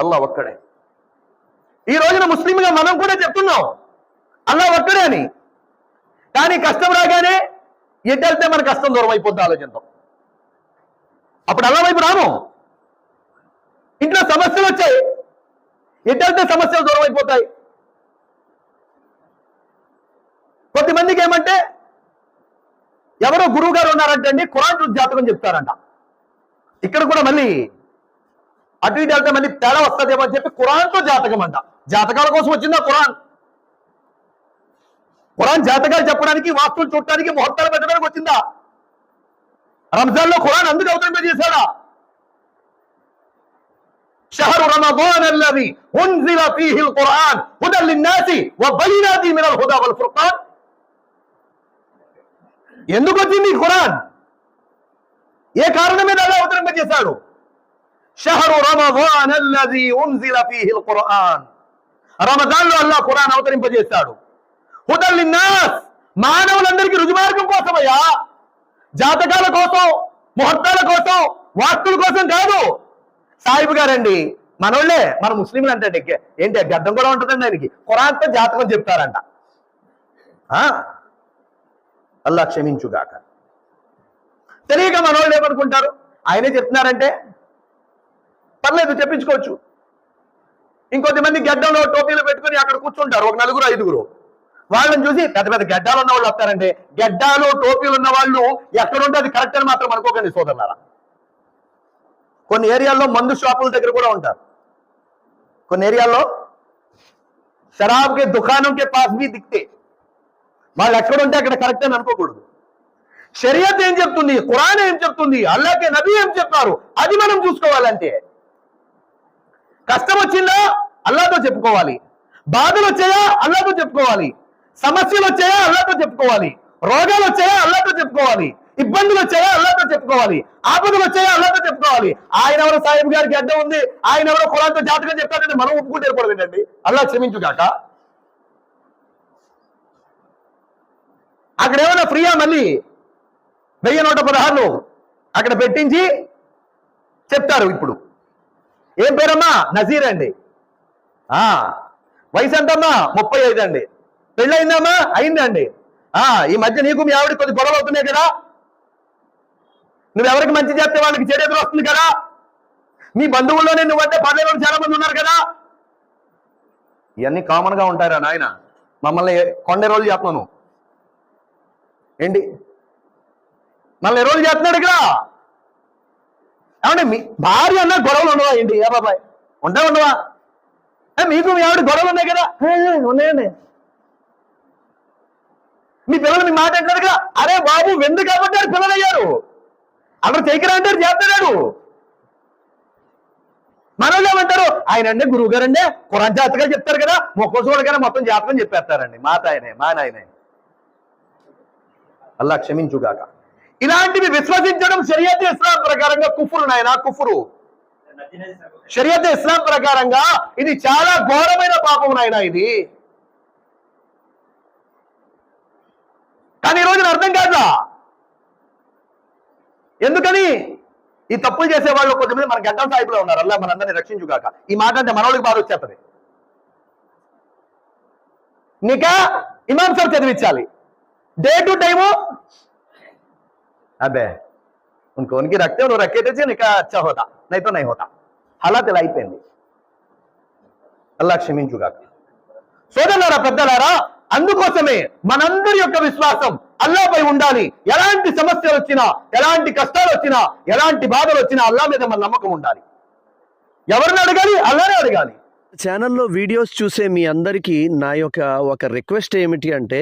అల్లా ఒక్కడే. ఈ రోజున ముస్లింగా మనం కూడా చెప్తున్నాం అల్లా ఒక్కడే అని. కానీ కష్టం రాగానే ఎటు వెళ్తే మన కష్టం దూరం అయిపోద్ది ఆలోచనతో. అప్పుడు అల్లా వైపు రాము. ఇంట్లో సమస్యలు వచ్చాయి. ఎటు వెళ్తే సమస్యలు దూరం అయిపోతాయి. కొద్దిమందికి ఏమంటే ఎవరో గురువు గారు ఉన్నారంటే అండి ఖురాన్ జాతకం చెప్తారంట. ఇక్కడ కూడా మళ్ళీ అటు ఇటు వెళ్తే మళ్ళీ తేడా వస్తుందేమో అని చెప్పి ఖురాన్తో జాతకం అంట జాతకాల కోసం వచ్చిందా ఖురాన్ ఖురాన్ జాతకాలు చెప్పడానికి వాస్తులు చూడటానికి ముహూర్తాలు పెట్టడానికి వచ్చిందా రంజాన్ లో ఖురాన్ అందుకు అవతరింప చేశాడా شهر رمضان الذي انزل فيه القرآن هدى للناس وبينات من الهدى والفرقان ఎందుకు వచ్చింది ఈ ఖురాన్ ఏ కారణం మీద అలా అవతరింప చేశాడు షహరు రమజాన్ అల్లది ఉన్జిల ఫీహి ఖురాన్ రమజాన్లో అల్లా ఖురాన్ అవతరింపజేశాడు హుదల్ లిన్నాస్ మానవులందరికీ రుజుమార్గం కోసమయ్యా. జాతకాల కోసం ముహూర్తాల కోసం వాస్తుల కోసం కాదు. సాహిబ్ గారండి మనోళ్ళే మన ముస్లింలు అంటే ఏంటి గద్దం కూడా ఉంటుందండి ఆయనకి? ఖురాన్తో జాతకం చెప్తారంట. ఆ? అల్లా క్షమించుగాక. తెలియక మనోళ్ళు ఏమనుకుంటారు? ఆయనే చెప్తున్నారంటే పర్లేదు చెప్పించుకోవచ్చు ఇంకొద్ది మంది గడ్డంలో టోపీలు పెట్టుకుని అక్కడ కూర్చుంటారు ఒక నలుగురు ఐదుగురు. వాళ్ళని చూసి పెద్ద పెద్ద గడ్డాలు ఉన్న వాళ్ళు వస్తారంటే గడ్డాలు టోపీలు ఉన్న వాళ్ళు ఎక్కడుంటే అది కరెక్ట్ అని మాత్రం అనుకోకండి సోదరులారా. కొన్ని ఏరియాల్లో మందు షాపుల దగ్గర కూడా ఉంటారు. కొన్ని ఏరియాల్లో షరాబ్ కే దుకాణం కే పాస్ బి దిక్తే వాళ్ళు ఎక్కడ ఉంటే అక్కడ కరెక్ట్ అని అనుకోకూడదు. షరియత్ ఏం చెప్తుంది? ఖురాన్ ఏం చెప్తుంది? అల్లాకే నబీ ఏం చెప్పారు? అది మనం చూసుకోవాలంటే. కష్టం వచ్చిందా అల్లాతో చెప్పుకోవాలి. బాధలు వచ్చాయా అల్లాతో చెప్పుకోవాలి. సమస్యలు వచ్చాయా అల్లాతో చెప్పుకోవాలి. రోగాలు వచ్చాయా అల్లాతో చెప్పుకోవాలి. ఇబ్బందులు వచ్చాయా అల్లాతో చెప్పుకోవాలి. ఆపదలు వచ్చాయా అల్లాతో చెప్పుకోవాలి. ఆయన ఎవరో సాహిబ్ గారికి అడ్డం ఉంది. ఆయన ఎవరో కులాంతో జాతకం చెప్తారంటే మనం ఒప్పుకుంటే ఏర్పడదు ఏంటండి? అల్లా క్షమించుగాక అక్కడ ఏమైనా ఫ్రీయా మళ్ళీ? వెయ్యి నూట పదహారులు అక్కడ పెట్టించి చెప్తారు ఇప్పుడు. ఏం పేరమ్మా? నజీర్ అండి. ఆ వయసు ఎంతమ్మా ముప్పై ఐదు అండి పెళ్ళయిందమ్మా? అయిందండి. ఆ ఈ మధ్య నీకు మీ ఆవిడ కొద్ది గొడవ అవుతున్నాయి కదా. నువ్వెవరికి మంచి చేస్తే వాళ్ళకి చెడు ఎదురు వస్తుంది కదా. మీ బంధువుల్లోనే నువ్వంటే పదేళ్ళు చాలా మంది ఉన్నారు కదా. ఇవన్నీ కామన్గా ఉంటారా నాయన. మమ్మల్ని కొండ రోజులు చెప్తున్నాను ఏంటి? మళ్ళీ రోజులు చేస్తున్నాడు ఇక్కడ? ఏమంటే మీ భార్య అన్న గొడవలు ఉండవా ఏంటి? ఏ బాబాయ్? ఉండే ఉండవా? మీకు మీ ఆవిడ గొడవలు ఉన్నాయి కదా? ఉన్నాయండి. మీ పిల్లలు మీ మాట అంటారు కదా అరే బాబు వెందు కాబట్టి పిల్లలు అయ్యారు అక్కడ చేయకరా అంటారు చేస్తున్నాడు? మనోళ్ళు ఏమంటారు? ఆయన అంటే గురువు గారు అంటే కురాన్ జాతకాలు చెప్తారు కదా మొక్క చూడగానే మొత్తం జాతకం చెప్పేస్తారండి. మాట ఆయనే మా నాయనే. అల్లా క్షమించుగాక. ఇలాంటివి విశ్వసించడం షరియత్ ఇస్లాం ప్రకారంగా కుఫురు నాయన కుఫురు. షరియత్ ఇస్లాం ప్రకారంగా ఇది చాలా ఘోరమైన పాపం నాయన ఇది. కానీ ఈ అర్థం కాదా ఎందుకని? ఈ తప్పులు చేసే వాళ్ళు కొంతమంది మన గంటల సాయిబులో ఉన్నారు. అలా మనందరినీ రక్షించుగాక. ఈ మాట అంటే మనోళ్ళకి బాధ వచ్చేస్తుంది. నీక? ఇమాం సార్ చదివించాలి. డే టు టైము అబే उनको उनकी रखते हैं रखे थे निका अच्छा होता नहीं तो नहीं होता हालात ఇలా అయిపోయింది అల్లా క్షమించుగాక సోదరులారా పెద్దలారా అందుకోసమే మనందరి యొక్క విశ్వాసం అల్లాపై ఉండాలి ఎలాంటి సమస్యలు వచ్చినా ఎలాంటి కష్టాలు వచ్చినా ఎలాంటి బాధలు వచ్చినా అల్లా మీద మన నమ్మకం ఉండాలి ఎవరిని అడగాలి అల్లానే అడగాలి ఛానల్లో వీడియోస్ చూసే మీ అందరికీ నా యొక్క ఒక రిక్వెస్ట్ ఏమిటి అంటే